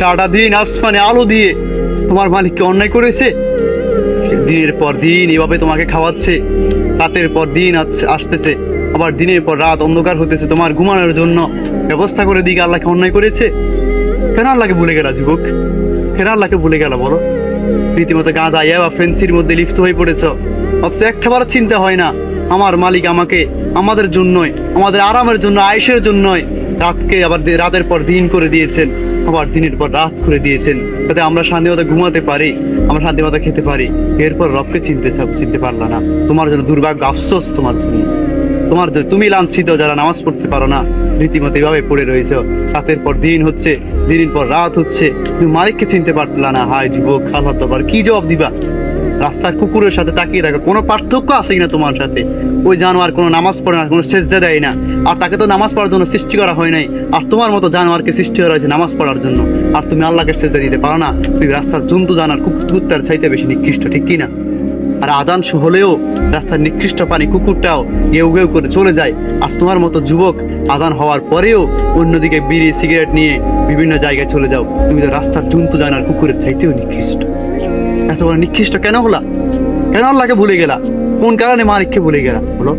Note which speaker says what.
Speaker 1: সারাটা দিন আসমানে আলো দিয়ে তোমার মালিককে অন্যায় করেছে। দিনের পর দিন এভাবে তোমাকে খাওয়াচ্ছে। রাতের পর দিন আস- আসতেছে। আবার দিনের পর রাত অন্ধকার হতেছে তোমার ঘুমানোর জন্য। ব্যবস্থা করে দিকে আল্লাহকে অন্যায় করেছে। কেন আল্লাহকে ভুলে গেলা যুবক? কেন আল্লাহকে ভুলে গেলা বলো? রীতিমতো গাঁজা ইয়া বা ফেন্সির মধ্যে লিপ্ত হয়ে পড়েছ। অথচ একটাবার চিন্তা হয় না, আমার মালিক আমাকে আমাদের জন্যই, আমাদের আরামের জন্য আয়েসের জন্যই রাতকে আবার রাতের পর দিন করে দিয়েছেন। আবার দিনের পর রাত করে দিয়েছেন। যাতে আমরা শান্তিমতো ঘুমাতে পারি, আমরা শান্তিমতো খেতে পারি। এরপর রবকে চিনতে চিনতে পারলা না। তোমার জন্য দুর্ভাগ্য আফসোস তোমার জন্য। তোমার তুমি লাঞ্ছিত, যারা নামাজ পড়তে পারো না। রীতিমতো এভাবে পড়ে রয়েছে। রাতের পর দিন হচ্ছে, দিনের পর রাত হচ্ছে। তুমি মালিককে চিনতে পারলা না। হায় যুবক তোমার কি জবাব দিবা? রাস্তার কুকুরের সাথে তাকিয়ে থাকো কোনো পার্থক্য আছে কিনা তোমার সাথে? ওই জানোয়ার কোনো নামাজ পড়ে না, কোনো সেজদা দেয় না। আর তাকে তো নামাজ পড়ার জন্য সৃষ্টি করা হয় নাই। আর তোমার মতো জানোয়ারকে সৃষ্টি করা হয়েছে নামাজ পড়ার জন্য। আর তুমি আল্লাহকে সেজদা দিতে পারো না। তুমি রাস্তার জন্তু জানার কুকুর কুত্তার চাইতে বেশি নিকৃষ্ট, ঠিক কিনা আর আজান হলেও রাস্তার নিকৃষ্ট পানি কুকুরটাও গেউ গেউ করে চলে যায়। আর তোমার মতো যুবক আজান হওয়ার পরেও অন্যদিকে বিড়ি, সিগারেট নিয়ে বিভিন্ন জায়গায় চলে যাও। তুমি তো রাস্তার জন্তু জানার কুকুরের চাইতেও নিকৃষ্ট। এত বড় নিকৃষ্ট কেন হলা? কেন আল্লাহকে ভুলে গেলা? কোন কারণে মালিককে ভুলে গেলা? বলো।